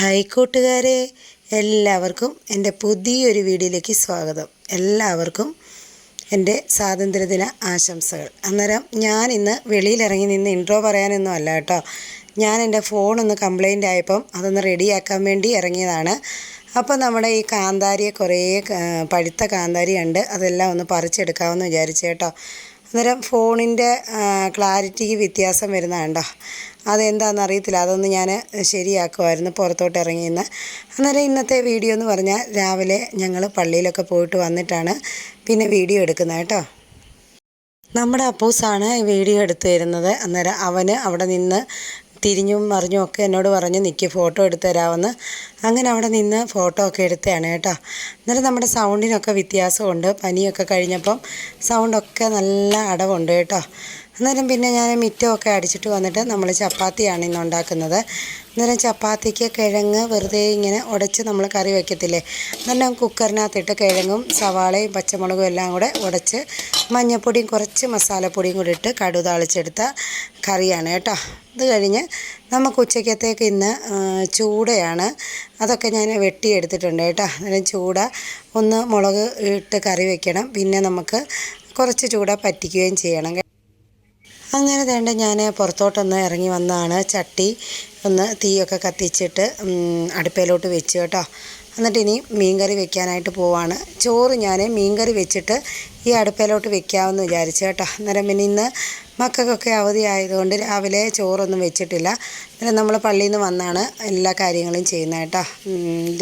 Hi കൂട്ടുകാരെ എല്ലാവർക്കും എന്റെ പുതിയൊരു വീഡിയോയിലേക്ക് സ്വാഗതം. എല്ലാവർക്കും എന്റെ സ്വാതന്ത്ര്യദിന ആശംസകൾ. അന്നേരം ഞാൻ ഇന്ന് വെളിയിലിറങ്ങി നിന്ന് ഇൻട്രോ പറയാനൊന്നും അല്ല കേട്ടോ. ഞാൻ എന്റെ ഫോണൊന്ന് കംപ്ലൈന്റ് ആയപ്പം അതൊന്ന് റെഡിയാക്കാൻ വേണ്ടി ഇറങ്ങിയതാണ്. അപ്പോൾ നമ്മുടെ ഈ കാന്താരിയെ കുറേ പഴുത്ത കാന്താരി ഉണ്ട് അതെല്ലാം ഒന്ന് പറിച്ചെടുക്കാമെന്ന് വിചാരിച്ചു കേട്ടോ. അന്നേരം ഫോണിന്റെ ക്ലാരിറ്റിക്ക് വ്യത്യാസം വരുന്ന കണ്ടോ അതെന്താണെന്ന് അറിയത്തില്ല. അതൊന്ന് ഞാൻ ശരിയാക്കുമായിരുന്നു പുറത്തോട്ട് ഇറങ്ങിയെന്ന് അന്നേരം ഇന്നത്തെ വീഡിയോ എന്ന് പറഞ്ഞാൽ രാവിലെ ഞങ്ങൾ പള്ളിയിലൊക്കെ പോയിട്ട് വന്നിട്ടാണ് പിന്നെ വീഡിയോ എടുക്കുന്നത് കേട്ടോ. നമ്മുടെ അപ്പൂസാണ് വീഡിയോ എടുത്തു തരുന്നത്. അന്നേരം അവന് അവിടെ നിന്ന് തിരിഞ്ഞും മറിഞ്ഞും ഒക്കെ എന്നോട് പറഞ്ഞ് നിൽക്കി ഫോട്ടോ എടുത്തു തരാമെന്ന്. അങ്ങനെ അവിടെ നിന്ന് ഫോട്ടോ ഒക്കെ എടുത്തതാണ് കേട്ടോ. അന്നേരം നമ്മുടെ സൗണ്ടിനൊക്കെ വ്യത്യാസമുണ്ട്. പനിയൊക്കെ കഴിഞ്ഞപ്പം സൗണ്ടൊക്കെ നല്ല അടവുണ്ട് കേട്ടോ. അന്നേരം പിന്നെ ഞാൻ മിറ്റമൊക്കെ അടിച്ചിട്ട് വന്നിട്ട് നമ്മൾ ചപ്പാത്തിയാണ് ഇന്ന് ഉണ്ടാക്കുന്നത്. അന്നേരം ചപ്പാത്തിക്ക് കിഴങ്ങ് വെറുതെ ഇങ്ങനെ ഉടച്ച് നമ്മൾ കറി വയ്ക്കത്തില്ലേ അന്നേരം കുക്കറിനകത്തിട്ട് കിഴങ്ങും സവാളയും പച്ചമുളകും എല്ലാം കൂടെ ഉടച്ച് മഞ്ഞൾപ്പൊടിയും കുറച്ച് മസാലപ്പൊടിയും കൂടി ഇട്ട് കടു താളിച്ചെടുത്ത കറിയാണ് കേട്ടോ. ഇത് കഴിഞ്ഞ് നമുക്ക് ഉച്ചക്കത്തേക്ക് ഇന്ന് ചൂടയാണ്. അതൊക്കെ ഞാൻ വെട്ടിയെടുത്തിട്ടുണ്ട് കേട്ടോ. അന്നേരം ചൂട ഒന്ന് മുളക് ഇട്ട് കറി വയ്ക്കണം പിന്നെ നമുക്ക് കുറച്ച് ചൂട പറ്റിക്കുകയും ചെയ്യണം. അങ്ങനെ വേണ്ട ഞാൻ പുറത്തോട്ടൊന്ന് ഇറങ്ങി വന്നതാണ് ചട്ടി ഒന്ന് തീയൊക്കെ കത്തിച്ചിട്ട് അടുപ്പയിലോട്ട് വെച്ച് കേട്ടോ. എന്നിട്ട് ഇനി മീൻകറി വെക്കാനായിട്ട് പോവാണ്. ചോറ് ഞാൻ മീൻകറി വെച്ചിട്ട് ഈ അടുപ്പയിലോട്ട് വെക്കാമെന്ന് വിചാരിച്ചു കേട്ടോ. അന്നേരം പിന്നെ ഇന്ന് മക്കൾക്കൊക്കെ അവധി ആയതുകൊണ്ട് രാവിലെ ചോറൊന്നും വെച്ചിട്ടില്ല. അന്നേരം നമ്മൾ പള്ളിയിൽ നിന്ന് വന്നാണ് എല്ലാ കാര്യങ്ങളും ചെയ്യുന്നത് കേട്ടോ.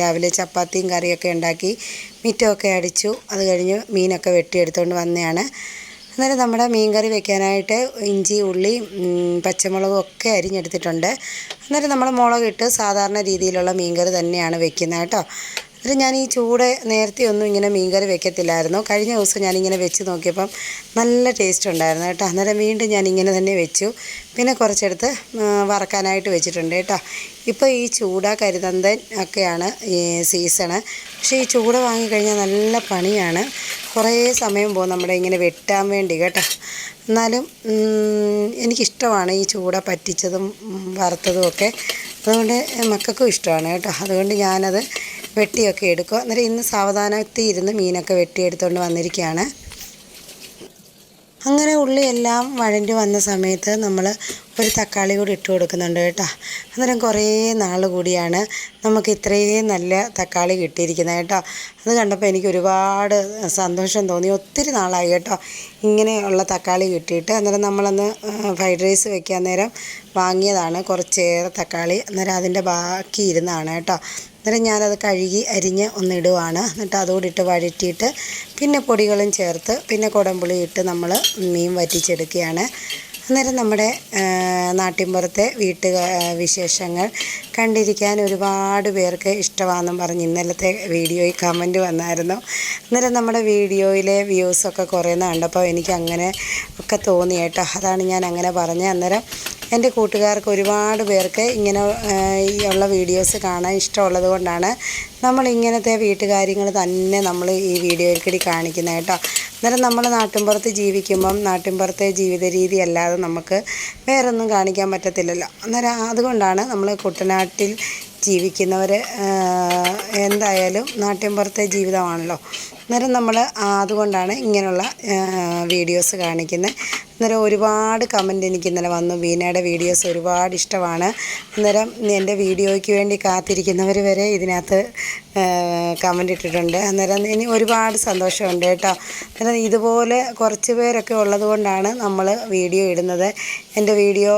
രാവിലെ ചപ്പാത്തിയും കറിയൊക്കെ ഉണ്ടാക്കി മിറ്റമൊക്കെ അടിച്ചു. അത് കഴിഞ്ഞ് മീനൊക്കെ വെട്ടിയെടുത്തുകൊണ്ട് വന്നതാണ് അന്നേരം നമ്മുടെ മീൻ കറി വെക്കാനായിട്ട് ഇഞ്ചി ഉള്ളി പച്ചമുളകും ഒക്കെ അരിഞ്ഞെടുത്തിട്ടുണ്ട്. അന്നേരം നമ്മൾ മുളകിട്ട് സാധാരണ രീതിയിലുള്ള മീൻ കറി തന്നെയാണ് വെക്കുന്നത് കേട്ടോ. അന്നേരം ഞാൻ ഈ ചൂട് നേരത്തെ ഒന്നും ഇങ്ങനെ മീൻകറി വെക്കത്തില്ലായിരുന്നു. കഴിഞ്ഞ ദിവസം ഞാനിങ്ങനെ വെച്ച് നോക്കിയപ്പം നല്ല ടേസ്റ്റ് ഉണ്ടായിരുന്നു കേട്ടോ. അന്നേരം വീണ്ടും ഞാൻ ഇങ്ങനെ തന്നെ വെച്ചു. പിന്നെ കുറച്ചെടുത്ത് വറക്കാനായിട്ട് വെച്ചിട്ടുണ്ട് കേട്ടോ. ഇപ്പോൾ ഈ ചൂട കരുതന്തൻ ഒക്കെയാണ് ഈ സീസണ് പക്ഷേ ഈ ചൂട വാങ്ങിക്കഴിഞ്ഞാൽ നല്ല പണിയാണ്. കുറേ സമയം പോകും നമ്മുടെ ഇങ്ങനെ വെട്ടാൻ വേണ്ടി കേട്ടോ. എന്നാലും എനിക്കിഷ്ടമാണ് ഈ ചൂട പറ്റിച്ചതും വറുത്തതും ഒക്കെ. അതുകൊണ്ട് മക്കൾക്കും ഇഷ്ടമാണ് കേട്ടോ. അതുകൊണ്ട് ഞാനത് വെട്ടിയൊക്കെ എടുക്കും. അന്നേരം ഇന്ന് സാവധാനത്തിൽ ഇരുന്ന് മീനൊക്കെ വെട്ടിയെടുത്തുകൊണ്ട് വന്നിരിക്കുകയാണ് അങ്ങനെ ഉള്ളിയെല്ലാം വഴണ്ടി വന്ന സമയത്ത് നമ്മൾ ഒരു തക്കാളി കൂടി ഇട്ട് കൊടുക്കുന്നുണ്ട് കേട്ടോ. അന്നേരം കുറേ നാൾ കൂടിയാണ് നമുക്ക് ഇത്രയും നല്ല തക്കാളി കിട്ടിയിരിക്കുന്നത് കേട്ടോ. അത് കണ്ടപ്പോൾ എനിക്ക് ഒരുപാട് സന്തോഷം തോന്നി. ഒത്തിരി നാളായി കേട്ടോ ഇങ്ങനെയുള്ള തക്കാളി കിട്ടിയിട്ട്. അന്നേരം നമ്മളന്ന് ഫ്രൈഡ് റൈസ് വെക്കാൻ നേരം വാങ്ങിയതാണ് കുറച്ചേറെ തക്കാളി. അന്നേരം അതിന്റെ ബാക്കി ഇരുന്നാണ് കേട്ടോ. അന്നേരം ഞാനത് കഴുകി അരിഞ്ഞ് ഒന്നിടുവാണ്. എന്നിട്ട് അതുകൂടി ഇട്ട് വഴറ്റിയിട്ട് പിന്നെ പൊടികളും ചേർത്ത് പിന്നെ കുടംപുളി ഇട്ട് നമ്മൾ മീൻ വറ്റിച്ചെടുക്കുകയാണ്. അന്നേരം നമ്മുടെ നാട്ടിൻപുറത്തെ വീട്ടു വിശേഷങ്ങൾ കണ്ടിരിക്കാൻ ഒരുപാട് പേർക്ക് ഇഷ്ടമാണെന്നും പറഞ്ഞ് ഇന്നലത്തെ വീഡിയോയിൽ കമന്റ് വന്നായിരുന്നു. അന്നേരം നമ്മുടെ വീഡിയോയിലെ വ്യൂസൊക്കെ കുറയുന്ന കണ്ടപ്പോൾ എനിക്ക് അങ്ങനെ ഒക്കെ തോന്നി കേട്ടോ. അതാണ് ഞാൻ അങ്ങനെ പറഞ്ഞത് അന്നേരം എന്റെ കൂട്ടുകാർക്ക് ഒരുപാട് പേർക്ക് ഇങ്ങനെ ഉള്ള വീഡിയോസ് കാണാൻ ഇഷ്ടമുള്ളത് കൊണ്ടാണ് നമ്മൾ ഇങ്ങനത്തെ വീട്ടുകാര്യങ്ങൾ തന്നെ നമ്മൾ ഈ വീഡിയോയിൽ കൂടി കാണിക്കുന്നത് കേട്ടോ. അന്നേരം നമ്മൾ നാട്ടിൻപുറത്ത് ജീവിക്കുമ്പം നാട്ടിൻപുറത്തെ ജീവിത രീതി അല്ലാതെ നമുക്ക് വേറൊന്നും കാണിക്കാൻ പറ്റത്തില്ലല്ലോ. അന്നേരം അതുകൊണ്ടാണ് നമ്മൾ കുട്ടനാട്ടിൽ ജീവിക്കുന്നവർ എന്തായാലും നാട്ടിൻപുറത്തെ ജീവിതമാണല്ലോ. അന്നേരം നമ്മൾ അതുകൊണ്ടാണ് ഇങ്ങനെയുള്ള വീഡിയോസ് കാണിക്കുന്നത് അന്നേരം ഒരുപാട് കമന്റ് എനിക്ക് ഇന്നലെ വന്നു. വീണയുടെ വീഡിയോസ് ഒരുപാട് ഇഷ്ടമാണ്. അന്നേരം എന്റെ വീഡിയോയ്ക്ക് വേണ്ടി കാത്തിരിക്കുന്നവർ വരെ ഇതിനകത്ത് കമന്റ് ഇട്ടിട്ടുണ്ട്. അന്നേരം ഇനി ഒരുപാട് സന്തോഷമുണ്ട് കേട്ടോ. അന്നേരം ഇതുപോലെ കുറച്ച് പേരൊക്കെ ഉള്ളതുകൊണ്ടാണ് നമ്മൾ വീഡിയോ ഇടുന്നത്. എന്റെ വീഡിയോ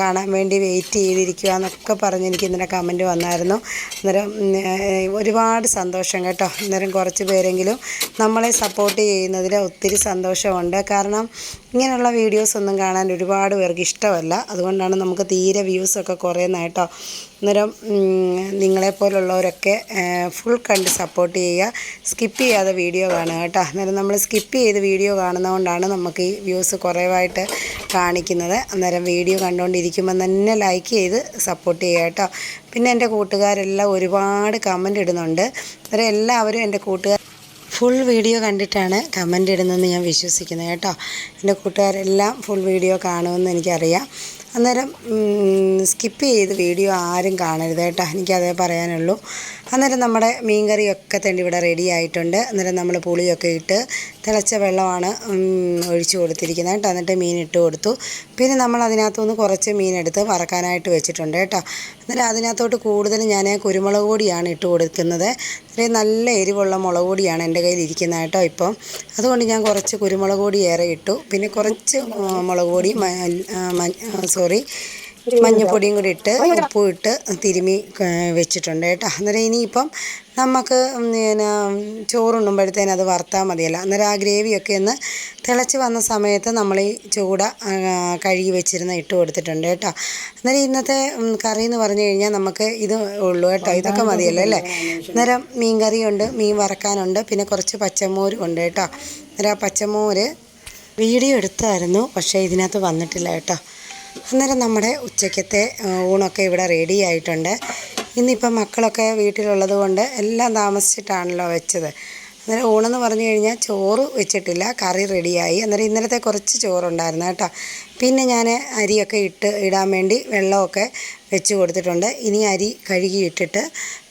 കാണാൻ വേണ്ടി വെയിറ്റ് ചെയ്തിരിക്കുക എന്നൊക്കെ പറഞ്ഞ് എനിക്ക് ഇന്നലെ കമന്റ് വന്നായിരുന്നു. അന്നേരം ഒരുപാട് സന്തോഷം കേട്ടോ. അന്നേരം കുറച്ച് പേരെങ്കിലും നമ്മളെ സപ്പോർട്ട് ചെയ്യുന്നതിൽ ഒത്തിരി സന്തോഷമുണ്ട്. കാരണം ഇങ്ങനെയുള്ള വീഡിയോസ് ഒന്നും കാണാൻ ഒരുപാട് പേർക്ക് ഇഷ്ടമല്ല. അതുകൊണ്ടാണ് നമുക്ക് തീരെ വ്യൂസൊക്കെ കുറയുന്നത് കേട്ടോ. അന്നേരം നിങ്ങളെപ്പോലുള്ളവരൊക്കെ ഫുൾ കണ്ട് സപ്പോർട്ട് ചെയ്യുക. സ്കിപ്പ് ചെയ്യാതെ വീഡിയോ കാണുക കേട്ടോ. അന്നേരം നമ്മൾ സ്കിപ്പ് ചെയ്ത് വീഡിയോ കാണുന്നതുകൊണ്ടാണ് നമുക്ക് ഈ വ്യൂസ് കുറവായിട്ട് കാണിക്കുന്നത്. അന്നേരം വീഡിയോ കണ്ടുകൊണ്ടിരിക്കുമ്പോൾ തന്നെ ലൈക്ക് ചെയ്ത് സപ്പോർട്ട് ചെയ്യുക കേട്ടോ. പിന്നെ എന്റെ കൂട്ടുകാരെല്ലാം ഒരുപാട് കമന്റ് ഇടുന്നുണ്ട്. അന്നേരം എല്ലാവരും എന്റെ കൂട്ടുകാർ ഫുൾ വീഡിയോ കണ്ടിട്ടാണ് കമന്റ് ഇടുന്നതെന്ന് ഞാൻ വിശ്വസിക്കുന്നത് കേട്ടോ. എന്റെ കൂട്ടുകാരെല്ലാം ഫുൾ വീഡിയോ കാണുമെന്ന് എനിക്കറിയാം. അന്നേരം സ്കിപ്പ് ചെയ്ത് വീഡിയോ ആരും കാണരുത് കേട്ടോ. എനിക്കതേ പറയാനുള്ളൂ. അന്നേരം നമ്മുടെ മീൻകറിയൊക്കെ തന്നെ ഇവിടെ റെഡി ആയിട്ടുണ്ട്. അന്നേരം നമ്മൾ പുളിയൊക്കെ ഇട്ട് തിളച്ച വെള്ളമാണ് ഒഴിച്ചു കൊടുത്തിരിക്കുന്നത് കേട്ടോ. എന്നിട്ട് മീൻ ഇട്ട് കൊടുത്തു. പിന്നെ നമ്മൾ അതിനകത്തുനിന്ന് കുറച്ച് മീനെടുത്ത് വറക്കാനായിട്ട് വെച്ചിട്ടുണ്ട് കേട്ടോ. അന്നേരം അതിനകത്തോട്ട് കൂടുതൽ ഞാൻ കുരുമുളക് പൊടിയാണ് ഇട്ട് കൊടുക്കുന്നത്. അത്രയും നല്ല എരിവുള്ള മുളക് പൊടിയാണ് എന്റെ കയ്യിൽ ഇരിക്കുന്നത് കേട്ടോ ഇപ്പം. അതുകൊണ്ട് ഞാൻ കുറച്ച് കുരുമുളക് പൊടി ഏറെ ഇട്ടു. പിന്നെ കുറച്ച് മുളക് പൊടി സോറി. മഞ്ഞൾപ്പൊടിയും കൂടി ഇട്ട് ഉപ്പും ഇട്ട് തിരുമി വെച്ചിട്ടുണ്ട് കേട്ടോ. അന്നേരം ഇനിയിപ്പം നമുക്ക് പിന്നെ ചോറുണ്ണുമ്പോഴത്തേനും അത് വറുത്താൽ മതിയല്ല. അന്നേരം ആ ഗ്രേവിയൊക്കെ ഒന്ന് തിളച്ച് വന്ന സമയത്ത് നമ്മൾ ഈ ചൂട കഴുകി വെച്ചിരുന്ന ഇട്ട് കൊടുത്തിട്ടുണ്ട് കേട്ടോ. അന്നേരം ഇന്നത്തെ കറി എന്ന് പറഞ്ഞു കഴിഞ്ഞാൽ നമുക്ക് ഇത് ഉള്ളൂ കേട്ടോ. ഇതൊക്കെ മതിയല്ലോ അല്ലേ? അന്നേരം മീൻ കറിയുണ്ട് മീൻ വറക്കാനുണ്ട് പിന്നെ കുറച്ച് പച്ചമോരും ഉണ്ട് കേട്ടോ. അന്നേരം ആ പച്ചമോര് വീഡിയോ എടുത്തായിരുന്നു പക്ഷേ ഇതിനകത്ത് വന്നിട്ടില്ല കേട്ടോ. അന്നേരം നമ്മുടെ ഉച്ചയ്ക്കത്തെ ഊണൊക്കെ ഇവിടെ റെഡി ആയിട്ടുണ്ട്. ഇന്നിപ്പം മക്കളൊക്കെ വീട്ടിലുള്ളത് കൊണ്ട് എല്ലാം താമസിച്ചിട്ടാണല്ലോ വെച്ചത്. അന്നേരം ഊണെന്ന് പറഞ്ഞു കഴിഞ്ഞാൽ ചോറ് വെച്ചിട്ടില്ല കറി റെഡിയായി അന്നേരം ഇന്നലത്തെ കുറച്ച് ചോറുണ്ടായിരുന്നു കേട്ടോ. പിന്നെ ഞാൻ അരിയൊക്കെ ഇട്ട് ഇടാൻ വേണ്ടി വെള്ളമൊക്കെ വെച്ച് കൊടുത്തിട്ടുണ്ട്. ഇനി അരി കഴുകി ഇട്ടിട്ട്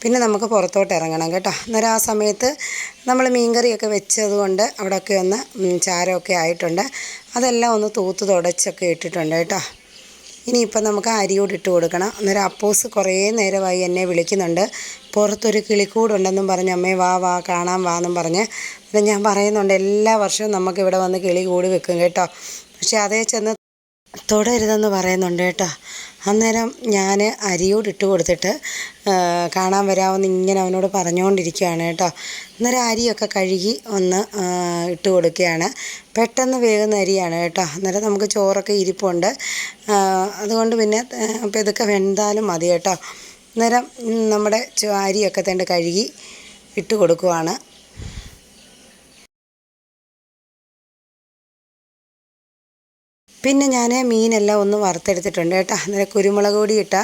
പിന്നെ നമുക്ക് പുറത്തോട്ട് ഇറങ്ങണം കേട്ടോ. അന്നേരം ആ സമയത്ത് നമ്മൾ മീൻകറിയൊക്കെ വെച്ചതുകൊണ്ട് അവിടെയൊക്കെ ഒന്ന് ചാരമൊക്കെ ആയിട്ടുണ്ട്. അതെല്ലാം ഒന്ന് തൂത്ത് തുടച്ചൊക്കെ ഇട്ടിട്ടുണ്ട് കേട്ടോ. ഇനിയിപ്പം നമുക്ക് അരിയോട് ഇട്ട് കൊടുക്കണം. അന്നേരം അപ്പോസ് കുറേ നേരമായി എന്നെ വിളിക്കുന്നുണ്ട്. പുറത്തൊരു കിളിക്കൂടുണ്ടെന്നും പറഞ്ഞ് അമ്മേ വാ വാ കാണാൻ വാ എന്നും പറഞ്ഞ് ഞാൻ പറയുന്നുണ്ട് എല്ലാ വർഷവും നമുക്കിവിടെ വന്ന് കിളി കൂടി വെക്കും കേട്ടോ. പക്ഷേ അതേ ചെന്ന് തൊടരുതെന്ന് പറയുന്നുണ്ട് കേട്ടോ. അന്നേരം ഞാൻ അരിയോട് ഇട്ട് കൊടുത്തിട്ട് കാണാൻ വരാമെന്ന് ഇങ്ങനെ അവനോട് പറഞ്ഞുകൊണ്ടിരിക്കുകയാണ് കേട്ടോ. അന്നേരം അരിയൊക്കെ കഴുകി ഒന്ന് ഇട്ട് കൊടുക്കുകയാണ്. പെട്ടെന്ന് വേകുന്ന അരിയാണ് കേട്ടോ. അന്നേരം നമുക്ക് ചോറൊക്കെ ഇരിപ്പുണ്ട്. അതുകൊണ്ട് പിന്നെ അപ്പോൾ ഇതൊക്കെ വെന്താലും മതി കേട്ടോ. അന്നേരം നമ്മുടെ അരിയൊക്കെ തണ്ട് കഴുകി ഇട്ട് കൊടുക്കുവാണ്. പിന്നെ ഞാൻ മീനെല്ലാം ഒന്ന് വറുത്തെടുത്തിട്ടുണ്ട് കേട്ടോ. അന്നേരം കുരുമുളക് പൊടി ഇട്ട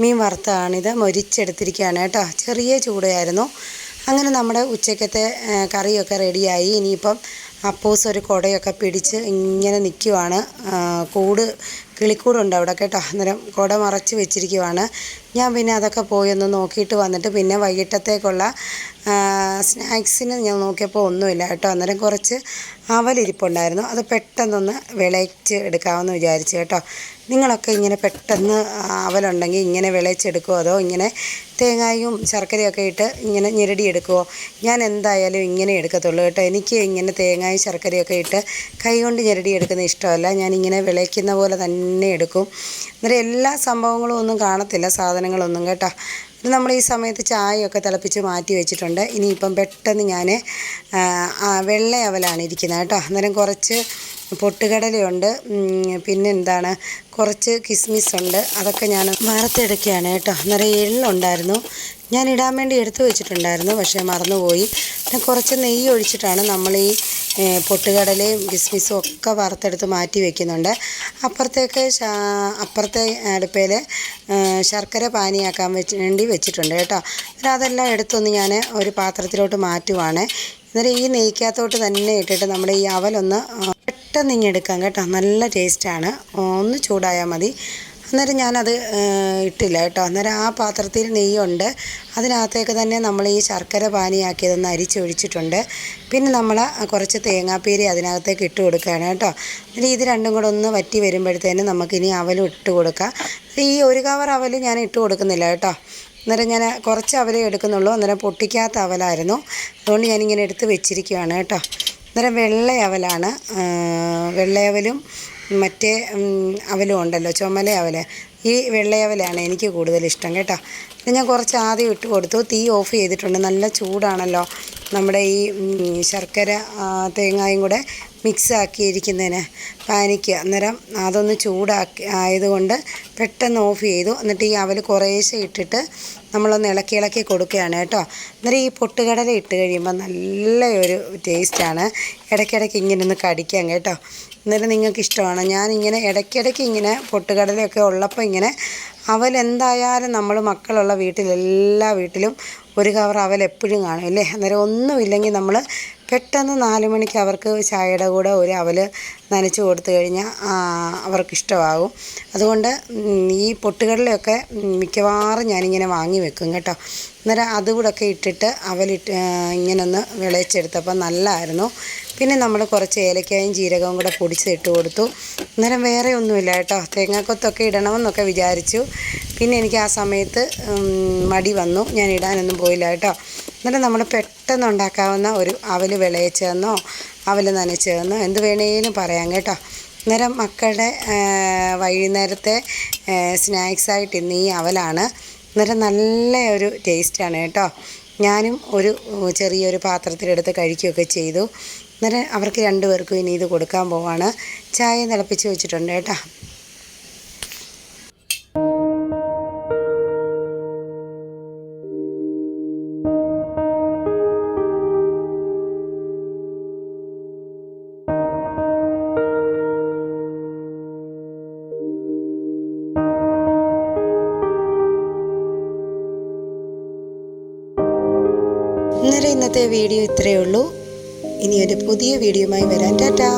മീൻ വറുത്തതാണിത്. മൊരിച്ചെടുത്തിരിക്കുകയാണ് കേട്ടോ. ചെറിയ ചൂടയായിരുന്നു. അങ്ങനെ നമ്മുടെ ഉച്ചക്കത്തെ കറിയൊക്കെ റെഡിയായി. ഇനിയിപ്പം അപ്പൂസ് ഒരു കുടയൊക്കെ പിടിച്ച് ഇങ്ങനെ നിൽക്കുവാണ് കൂട് കിളിക്കൂടുണ്ട് അവിടെ കേട്ടോ. അന്നേരം കുട മറച്ച് വെച്ചിരിക്കുവാണ്. ഞാൻ പിന്നെ അതൊക്കെ പോയി ഒന്ന് നോക്കിയിട്ട് വന്നിട്ട് പിന്നെ വൈകിട്ടത്തേക്കുള്ള സ്നാക്സിന് ഞാൻ നോക്കിയപ്പോൾ ഒന്നുമില്ല കേട്ടോ. അന്നേരം കുറച്ച് അവലിരിപ്പുണ്ടായിരുന്നു. അത് പെട്ടെന്നൊന്ന് വിളയിച്ച് എടുക്കാമെന്ന് വിചാരിച്ചു കേട്ടോ. നിങ്ങളൊക്കെ ഇങ്ങനെ പെട്ടെന്ന് അവലുണ്ടെങ്കിൽ ഇങ്ങനെ വിളയിച്ചെടുക്കുമോ അതോ ഇങ്ങനെ തേങ്ങായും ശർക്കരയൊക്കെ ഇട്ട് ഇങ്ങനെ ഞെരടിയെടുക്കുമോ ഞാൻ എന്തായാലും ഇങ്ങനെ എടുക്കത്തുള്ളൂ കേട്ടോ. എനിക്ക് ഇങ്ങനെ തേങ്ങായും ശർക്കരയൊക്കെ ഇട്ട് കൈകൊണ്ട് ഞെരടിയെടുക്കുന്ന ഇഷ്ടമല്ല. ഞാൻ ഇങ്ങനെ വിളയിക്കുന്ന പോലെ തന്നെ എടുക്കും. അന്നേരം എല്ലാ സംഭവങ്ങളും ഒന്നും കാണത്തില്ല സാധനങ്ങളൊന്നും കേട്ടോ. ഇത് നമ്മൾ ഈ സമയത്ത് ചായയൊക്കെ തിളപ്പിച്ച് മാറ്റി വെച്ചിട്ടുണ്ട്. ഇനിയിപ്പം പെട്ടെന്ന് ഞാൻ വെള്ള അവലാണ് ഇരിക്കുന്നത് കേട്ടോ. അന്നേരം കുറച്ച് പൊട്ടുകടലയുണ്ട്. പിന്നെ എന്താണ് കുറച്ച് കിസ്മിസ് ഉണ്ട് അതൊക്കെ ഞാൻ വറുത്തെടുക്കുകയാണ് കേട്ടോ. അന്നേരം എള്ളുണ്ടായിരുന്നു. ഞാൻ ഇടാൻ വേണ്ടി എടുത്തു വെച്ചിട്ടുണ്ടായിരുന്നു പക്ഷേ മറന്നുപോയി. പിന്നെ കുറച്ച് നെയ്യ് ഒഴിച്ചിട്ടാണ് നമ്മൾ ഈ പൊട്ടുകടലയും കിസ്മിസും ഒക്കെ വറുത്തെടുത്ത് മാറ്റി വെക്കുന്നുണ്ട്. അപ്പുറത്തേക്ക് അപ്പുറത്തെ അടുപ്പയിൽ ശർക്കര പാനിയാക്കാൻ വെച്ച് വേണ്ടി വെച്ചിട്ടുണ്ട് കേട്ടോ. പിന്നെ അതെല്ലാം എടുത്തൊന്ന് ഞാൻ ഒരു പാത്രത്തിലോട്ട് മാറ്റുവാണ്. എന്നിട്ട് ഈ നെയ്ക്കകത്തോട്ട് തന്നെ ഇട്ടിട്ട് നമ്മൾ ഈ അവലൊന്ന് പെട്ടെന്ന് ഇങ്ങെടുക്കാം കേട്ടോ. നല്ല ടേസ്റ്റാണ്. ഒന്ന് ചൂടായാൽ മതി. അന്നേരം ഞാനത് ഇട്ടില്ല കേട്ടോ. അന്നേരം ആ പാത്രത്തിൽ നെയ്യുണ്ട്. അതിനകത്തേക്ക് തന്നെ നമ്മൾ ഈ ശർക്കര പാനിയാക്കിയതൊന്ന് അരിച്ചൊഴിച്ചിട്ടുണ്ട്. പിന്നെ നമ്മൾ കുറച്ച് തേങ്ങാപ്പീരി അതിനകത്തേക്ക് ഇട്ട് കൊടുക്കുകയാണ് കേട്ടോ. എന്നിട്ട് ഇത് രണ്ടും കൂടെ ഒന്ന് വറ്റി വരുമ്പോഴത്തേനും നമുക്കിനി അവലും ഇട്ട് കൊടുക്കാം. ഈ ഒരു കവർ അവൽ ഞാൻ ഇട്ട് കൊടുക്കുന്നില്ല കേട്ടോ. അന്നേരം ഞാൻ കുറച്ച് അവലേ എടുക്കുന്നുള്ളൂ. അന്നേരം പൊട്ടിക്കാത്ത അവലായിരുന്നു. അതുകൊണ്ട് ഞാനിങ്ങനെ എടുത്ത് വെച്ചിരിക്കുകയാണ് കേട്ടോ. അന്നേരം വെള്ളയവലാണ്. വെള്ളയവലും മറ്റേ അവലും ഉണ്ടല്ലോ ചുമല അവൽ ഈ വെള്ളയവലാണ് എനിക്ക് കൂടുതൽ ഇഷ്ടം കേട്ടോ. ഇത് ഞാൻ കുറച്ച് ആദ്യം ഇട്ട് കൊടുത്തു. തീ ഓഫ് ചെയ്തിട്ടുണ്ട്. നല്ല ചൂടാണല്ലോ. നമ്മുടെ ഈ ശർക്കര തേങ്ങായും കൂടെ മിക്സ് ആക്കിയിരിക്കുന്നതിന് പാനിക്ക് അന്നേരം അതൊന്ന് ചൂടാക്കി ആയതുകൊണ്ട് പെട്ടെന്ന് ഓഫ് ചെയ്തു. എന്നിട്ട് ഈ അവൽ കുറേശ്ശെ ഇട്ടിട്ട് നമ്മളൊന്ന് ഇളക്കി ഇളക്കി കൊടുക്കുകയാണ് കേട്ടോ. അന്നേരം ഈ പൊട്ടുകടല ഇട്ട് കഴിയുമ്പോൾ നല്ല ഒരു ടേസ്റ്റാണ് ഇടയ്ക്കിടയ്ക്ക് ഇങ്ങനെ ഒന്ന് കടിക്കാം കേട്ടോ. അന്നേരം നിങ്ങൾക്ക് ഇഷ്ടമാണ് ഞാനിങ്ങനെ ഇടയ്ക്കിടയ്ക്ക് ഇങ്ങനെ പൊട്ടുകടലയൊക്കെ ഉള്ളപ്പോൾ ഇങ്ങനെ അവലെന്തായാലും നമ്മൾ മക്കളുള്ള വീട്ടിൽ എല്ലാ വീട്ടിലും ഒരു കവർ അവൽ എപ്പോഴും കാണും അല്ലേ? അന്നേരം ഒന്നുമില്ലെങ്കിൽ നമ്മൾ പെട്ടെന്ന് നാല് മണിക്ക് അവർക്ക് ചായയുടെ കൂടെ ഒരു അവൽ നനച്ച് കൊടുത്തു കഴിഞ്ഞാൽ അവർക്കിഷ്ടമാകും അതുകൊണ്ട് ഈ പൊട്ടുകടലൊക്കെ മിക്കവാറും ഞാനിങ്ങനെ വാങ്ങി വെക്കും കേട്ടോ. അന്നേരം അതുകൂടെയൊക്കെ ഇട്ടിട്ട് അവലിട്ട് ഇങ്ങനൊന്ന് വിളയിച്ചെടുത്തപ്പോൾ നല്ലതായിരുന്നു പിന്നെ നമ്മൾ കുറച്ച് ഏലക്കായും ജീരകവും കൂടെ പൊടിച്ച് ഇട്ട് കൊടുത്തു. അന്നേരം വേറെ ഒന്നുമില്ല കേട്ടോ. തേങ്ങാക്കൊത്തൊക്കെ ഇടണമെന്നൊക്കെ വിചാരിച്ചു. പിന്നെ എനിക്ക് ആ സമയത്ത് മടി വന്നു. ഞാൻ ഇടാനൊന്നും പോയില്ല കേട്ടോ. എന്നിട്ട് നമ്മൾ പെട്ടെന്ന് ഉണ്ടാക്കാവുന്ന ഒരു അവൽ വിളയിച്ചതെന്നോ അവൽ നനച്ചതെന്നോ എന്ത് വേണേലും പറയാം കേട്ടോ. അന്നേരം മക്കളുടെ വൈകുന്നേരത്തെ സ്നാക്സായിട്ട് ഇന്ന് ഈ അവലാണ്. അന്നേരം നല്ല ഒരു ടേസ്റ്റാണ് കേട്ടോ. ഞാനും ഒരു ചെറിയൊരു പാത്രത്തിലെടുത്ത് കഴിക്കുകയൊക്കെ ചെയ്തു. അന്നേരം അവർക്ക് രണ്ടുപേർക്കും ഇനി ഇത് കൊടുക്കാൻ പോവാണ്. ചായ തിളപ്പിച്ച് വെച്ചിട്ടുണ്ട് കേട്ടോ. ഇന്നത്തെ വീഡിയോ ഇത്രയേ ഉള്ളൂ. ഇനി ഒരു പുതിയ വീഡിയോയുമായി വരാൻ ടാറ്റാ.